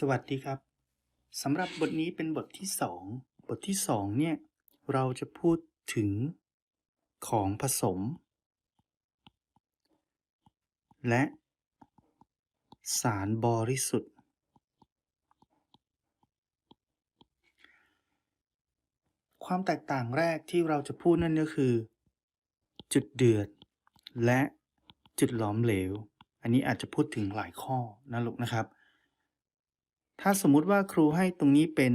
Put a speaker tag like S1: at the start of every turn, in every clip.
S1: สวัสดีครับสำหรับบทนี้เป็นบทที่สองบทที่สองเนี่ย เราจะพูดถึงของผสม และสารบริสุทธิ์ ความแตกต่างแรกที่เราจะพูดนั่นก็คือ จุดเดือด และจุดหลอมเหลว อันนี้อาจจะพูดถึงหลายข้อนะลูกนะครับ ถ้าสมมุติว่าครูให้ตรงนี้เป็น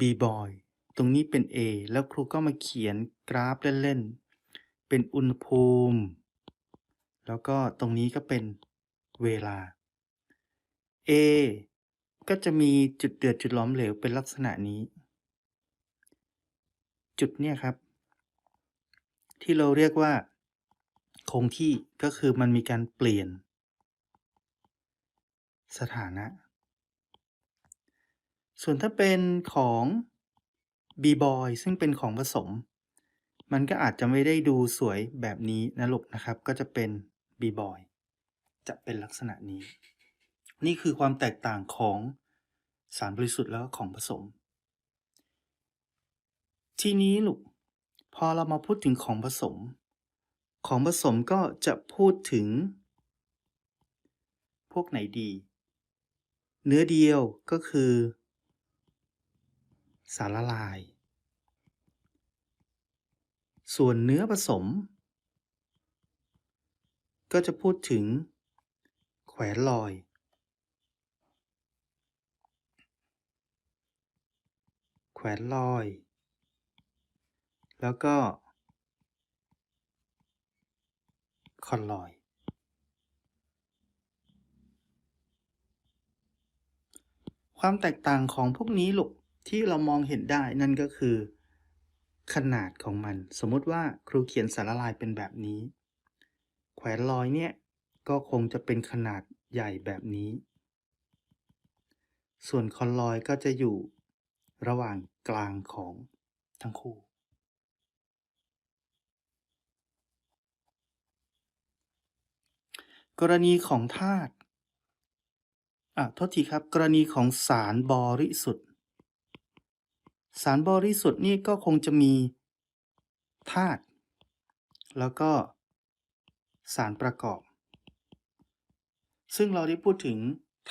S1: B boy ตรงนี้เป็น A แล้วครูก็มาเขียนกราฟเล่นๆ เป็นอุณหภูมิ แล้วก็ตรงนี้ก็เป็นเวลา A ก็จะมีจุดเดือดจุดหลอมเหลวเป็นลักษณะนี้ จุดเนี่ยครับ ที่เราเรียกว่า คงที่ก็คือมันมีการเปลี่ยน สถานะ ส่วนถ้าเป็นของ B boy ซึ่งเป็นของผสม มันก็อาจจะไม่ได้ดูสวยแบบนี้นะลูกนะครับ ก็จะเป็น B boy จะเป็นลักษณะนี้ นี่คือความแตกต่างของสารบริสุทธิ์แล้วก็ของผสม ทีนี้ลูกพอเรามาพูดถึงของผสม ของผสมก็จะพูดถึง พวกไหนดี เนื้อเดียวก็คือ สารละลาย ส่วนเนื้อผสม ก็จะพูดถึง แขวนลอย แขวนลอย แล้วก็ คอนลอยความแตกต่างของพวกนี้ลูก ที่เรามองเห็นได้นั่นก็คือ ขนาดของมัน สมมติว่าครูเขียนสารละลายเป็นแบบนี้ แขวนลอยเนี่ยก็คงจะเป็นขนาดใหญ่แบบนี้ ส่วนคอนลอยก็จะอยู่ระหว่างกลางของทั้งคู่ กรณีของธาตุอะโทษทีครับ กรณีของสารบริสุทธิ์ สารบริสุทธิ์นี่ก็คงจะมีธาตุแล้วก็สารประกอบ ซึ่งเราได้พูดถึง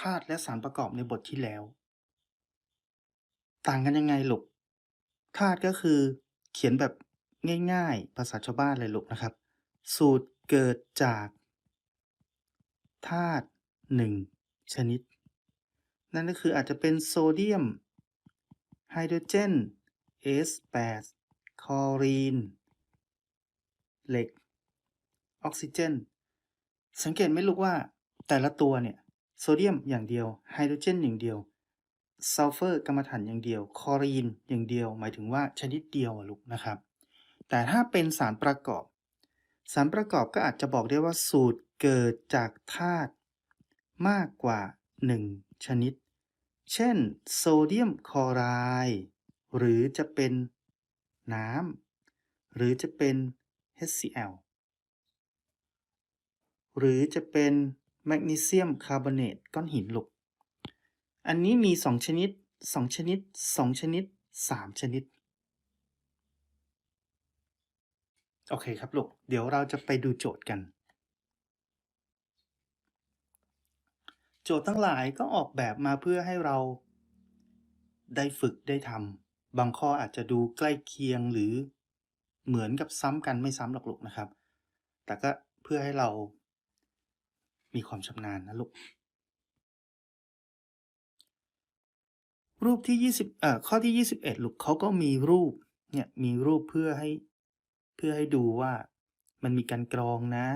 S1: ธาตุและสารประกอบในบทที่แล้ว ต่างกันยังไงลูกธาตุก็คือเขียนแบบง่ายๆ ภาษาชาวบ้านเลยลูกนะครับ สูตรเกิดจากธาตุหนึ่งชนิด นั่นก็คืออาจจะเป็นโซเดียม ไฮโดรเจน S8 คลอรีน เหล็ก ออกซิเจน สังเกตไหมลูกว่าแต่ละตัวเนี่ย โซเดียมอย่างเดียว ไฮโดรเจนอย่างเดียว ซัลเฟอร์กรรมฐานอย่างเดียว คลอรีนอย่างเดียว หมายถึงว่าชนิดเดียวอะลูกนะครับ แต่ถ้าเป็นสารประกอบ สารประกอบก็อาจจะบอกได้ว่าสูตรเกิดจากธาตุมากกว่า 1 ชนิด เช่น โซเดียมคลอไรด์หรือจะเป็นน้ำหรือจะเป็น HCl หรือจะเป็นแมกนีเซียมคาร์บอเนตก้อนหินหลูกอันนี้มี 2 ชนิด 2 ชนิด 2 ชนิด 3 ชนิด โอเคครับลูก เดี๋ยวเราจะไปดูโจทย์กัน จทย์ทั้งหลายก็ออกแบบมาเพื่อให้เรา ได้ฝึกได้ทำบางข้ออาจจะดูใกล้เคียงหรือเหมือนกับซ้ำกันไม่ซ้ำหรอกลูกนะครับ แต่ก็เพื่อให้เรามีความชำนาญนะลูก รูปที่ 20เอ่อข้อที่ 21ลูกเขาก็มีรูปเนี่ยมีรูปเพื่อให้เพื่อให้ดูว่ามันมีการกรองนะ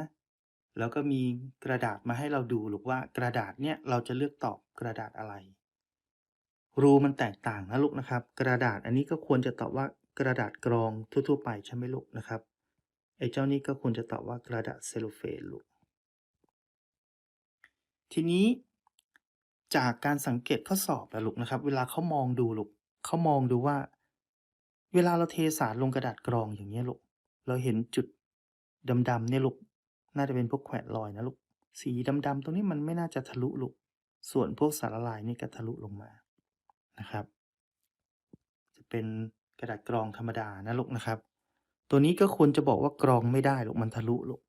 S1: แล้วก็มีกระดาษมาให้เราดูลูกว่ากระดาษเนี่ยเราจะเลือกตอบกระดาษอะไร รูมันแตกต่างนะลูกนะครับ กระดาษอันนี้ก็ควรจะตอบว่ากระดาษกรองทั่วๆไปใช่ไหมลูกนะครับไอ้เจ้านี่ก็ควรจะตอบว่ากระดาษเซลโลเฟนลูกทีนี้จากการสังเกตข้อสอบนะลูกนะครับ เวลาเขามองดูลูกเขามองดูว่า เวลาเราเทสารลงกระดาษกรองอย่างเงี้ยลูกเราเห็นจุดดำๆเนี่ยลูก น่าจะเป็นพวกแขวนลอยนะลูก สีดำๆตรงนี้มันไม่น่าจะทะลุลูก ส่วนพวกสารละลายนี่ก็ทะลุลงมา นะครับ จะเป็นกระดาษกรองธรรมดานะลูกนะครับ ตัวนี้ก็ควรจะบอกว่ากรองไม่ได้ลูกมันทะลุลูก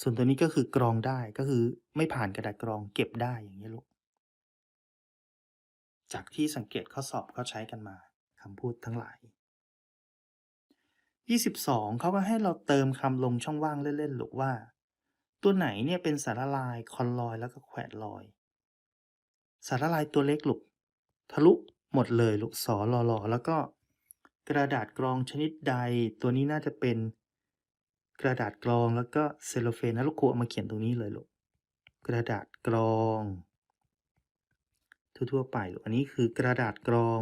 S1: ส่วนตัวนี้ก็คือกรองได้ก็คือไม่ผ่านกระดาษกรองเก็บได้อย่างนี้ลูก จากที่สังเกตข้อสอบเขาใช้กันมาคำพูดทั้งหลาย22 เขาก็ให้เราเติมคำลงช่องว่างเล่นๆลูกว่า ตัวไหนเนี่ยเป็นสารละลายคอนลอยแล้วก็แขวนลอย สารละลายตัวเล็กลูกทะลุหมดเลยลูกสอลอลอแล้วก็กระดาษกรองชนิดใด ตัวนี้น่าจะเป็นกระดาษกรองแล้วก็เซลโลเฟนนะลูกครูเอามาเขียนตรงนี้เลยลูกกระดาษกรอง ทั่วๆไปลูกอันนี้คือกระดาษกรอง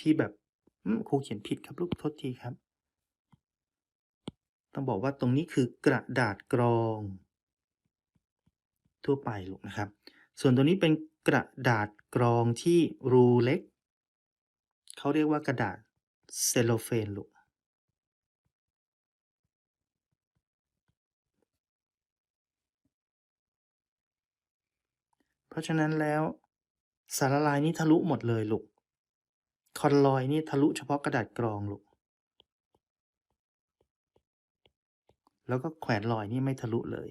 S1: ที่แบบครูเขียนผิดครับลูกโทษทีครับ ต้องบอกว่าตรงนี้คือกระดาษกรอง ทั่วไปลูกนะครับ ส่วนตัวนี้เป็นกระดาษกรองที่รูเล็ก เขาเรียกว่ากระดาษเซลโลเฟนลูกเพราะฉะนั้นแล้วสารละลายนี่ทะลุหมดเลยลูก คอนลอยนี่ทะลุเฉพาะกระดาษกรองลูก แล้วก็แขวนลอยนี่ไม่ทะลุเลย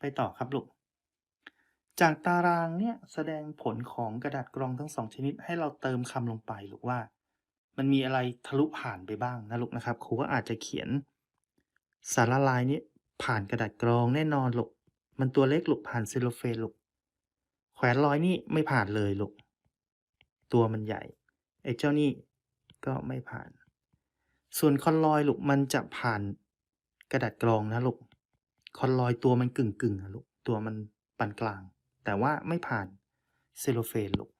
S1: ไปต่อครับลูก จากตารางเนี่ยแสดงผลของกระดาษกรองทั้งสองชนิดให้เราเติมคำลงไปลูกว่า มันมีอะไรทะลุผ่านไปบ้างนะลูกนะครับครูก็อาจจะเขียน สารละลายนี้ผ่านกระดาษกรองแน่นอนลูกมันตัวเล็กลูกผ่านเซลโลเฟนลูกแขวนลอยนี่ไม่ผ่านเลยลูกตัวมันใหญ่ไอ้เจ้านี่ก็ไม่ผ่าน ส่วนคอนลอยลูกมันจะผ่านกระดาษกรองนะลูก คอนลอยตัวมันกึ่งกึ่งๆนะลูกตัวมันปานกลาง แต่ว่าไม่ผ่านเซลโลเฟนลูก